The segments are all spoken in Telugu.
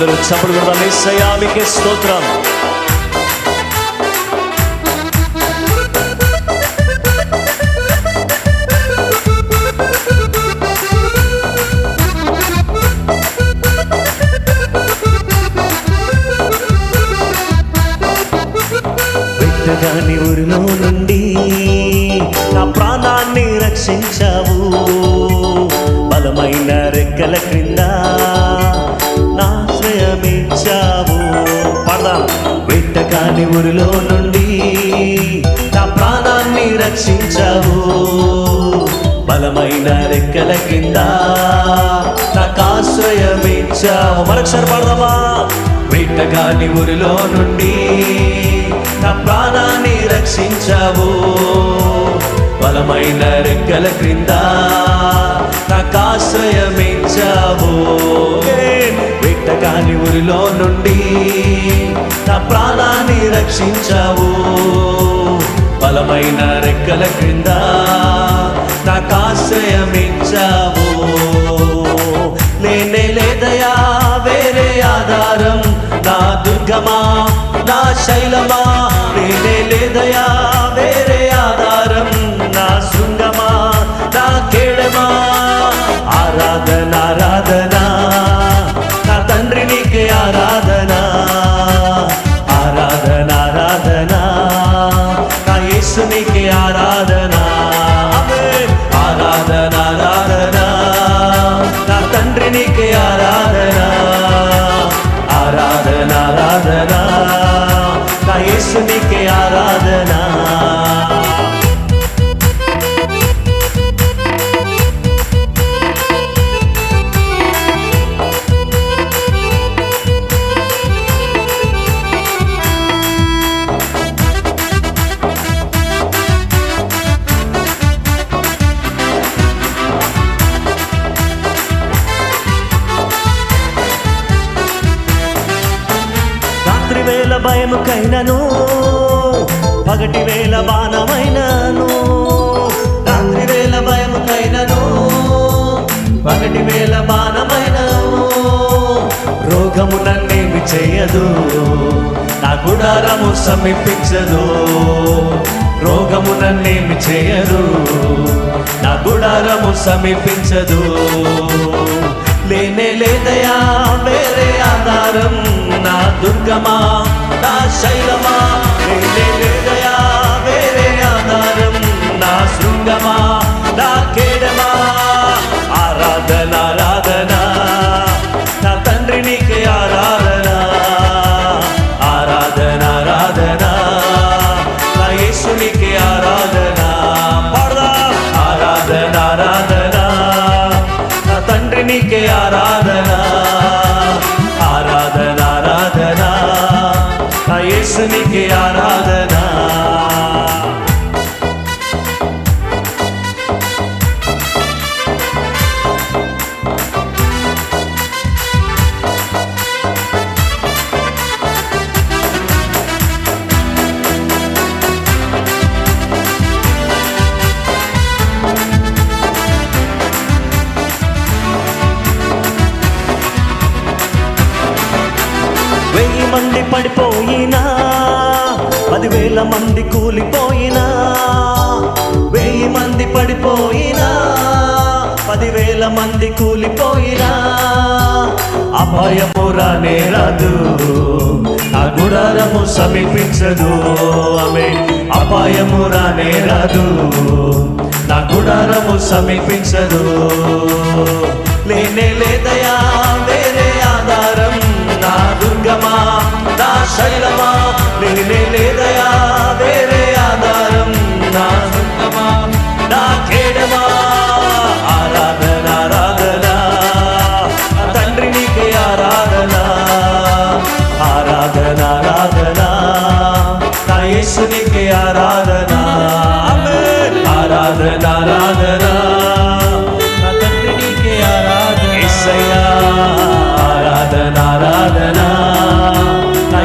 అందరూ చప్పుడు కూడా ఏసయ్యా మీకే స్తోత్రం. పెట్టగాని ఊరిలో నుండి నా ప్రాణాన్ని రక్షించావు. బలమైన రెక్కల క్రింద ఊరిలో నుండి నా ప్రాణాన్ని రక్షించావు. బలమైన రెక్కల కింద నాకు ఆశ్రయమిచ్చావు మరొకసారి పడదామా? వేటగాని ఊరిలో నుండి నా ప్రాణాన్ని రక్షించావు. బలమైన రెక్కల క్రింద నాకు ఆశ్రయమిచ్చావు వేటగాని ఊరిలో నుండి నా ప్రాణాన్ని రక్షించావు. బలమైన రెక్కల క్రింద నాకు నేనే లేనే లేదయా వేరే ఆధారం. నా దుర్గమా నా శైలమా నేనే లేదయా వేల భయముకైనను పగటి వేల బాణమైనను రాత్రి వేల భయముకైనను పగటి వేల బాణమైనను. రోగము నన్నేమి చేయదు నా గుడారము సమీపించదు. రోగము నన్నేమి చేయదు నా గుడారము సమీపించదు. లేనే లేదయా వేరే ఆధారం నా దుర్గమా నా శైలమా లేనే లేదయా వేరే ఆధారం నా శృంగమా నా కేడమా ఆరాధన ఆరాధన నా తండ్రి నీకే ఆరాధన ఆరాధన ఆరాధన నా యేసు నీకే ఆరాధన పాడదాం. ఆరాధన ఆరాధన నా తండ్రి నీకే ఆరాధన ఆరాధన నా యేసు కూలిపోయినా వెయ్యి మంది పడిపోయినా పదివేల మంది కూలిపోయినా అభయము రానే రాదు ఆ గుడారము సమీపించదు ఆమె అపాయము రానే రాదు నా గుడారము సమీపించదు. లేనే లేదయా వేరే ఆధారం నా దుర్గమా నా శైలమా లేనే లేదయా ఆరాధన ఆరాధన నా తండ్రి నీకే ఆరాధన యేసయ్యా ఆరాధన ఆరాధన నా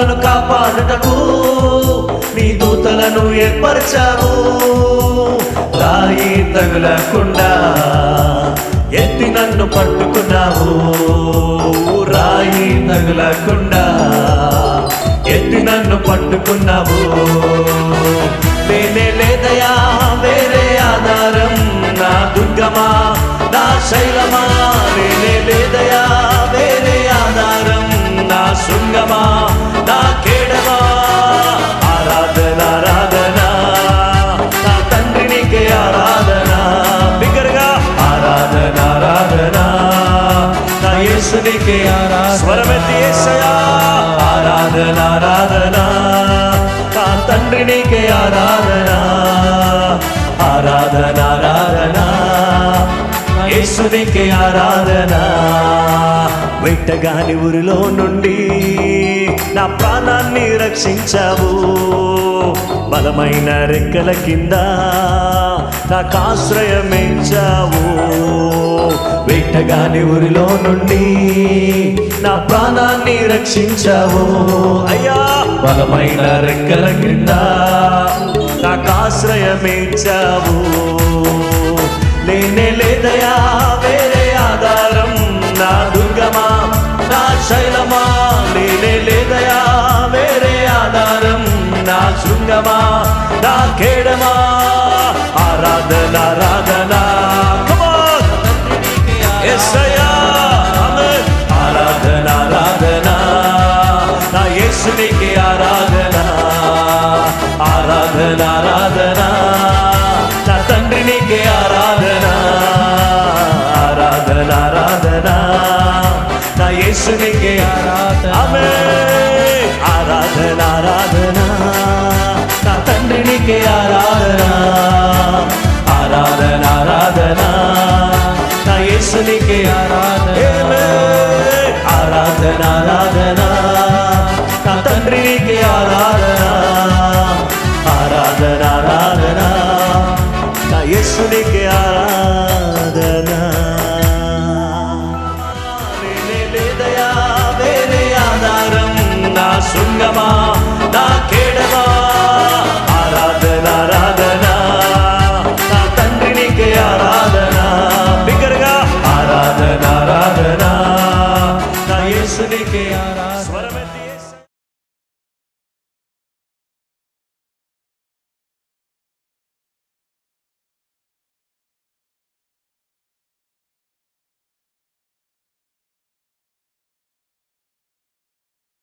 యేసు కాపాడుటకు నీ దూతలను ఏర్పరచావు. రాయి తగులకుండా ఎత్తి నన్ను పట్టుకున్నావు. రాయి తగులకుండా ఎత్తి నన్ను పట్టుకున్నావు. నేనే లేదయా వేరే ఆధారం. నా దుర్గమా నా శైల యేసునికే స్వరమెత్తి యేసయ్యా ఆరాధన ఆరాధన. నా తండ్రి నీకే ఆరాధన. ఆరాధన ఆరాధన. యేసునికే ఆరాధన. వెంటగాని ఊరిలో నుండి నా ప్రాణాన్ని రక్షించావు. బలమైన రెక్కల కింద నాకు ఆశ్రయమించావు ఎట్టగాని ఊరిలో నుండి నా ప్రాణాన్ని రక్షించావు. అయ్యా బలమైన రెక్కల కింద నాకు ఆశ్రయమించావు నేనే లేదయా వేరే ఆధారం నా దుర్గమా నా శైలమా? లేనే లేదయా వేరే ఆధారం నా శృంగమా నా కేడమా ఆరాధన ఆరాధన. నా యేసునికి ఆరాధన ఆమేన్. ఆరాధన ఆరాధన నా తండ్రినికి ఆరాధన ఆరాధన ఆరాధన నా యేసునికి ఆరాధన ఆరాధన ఆరాధన నా తండ్రికి ఆరాధన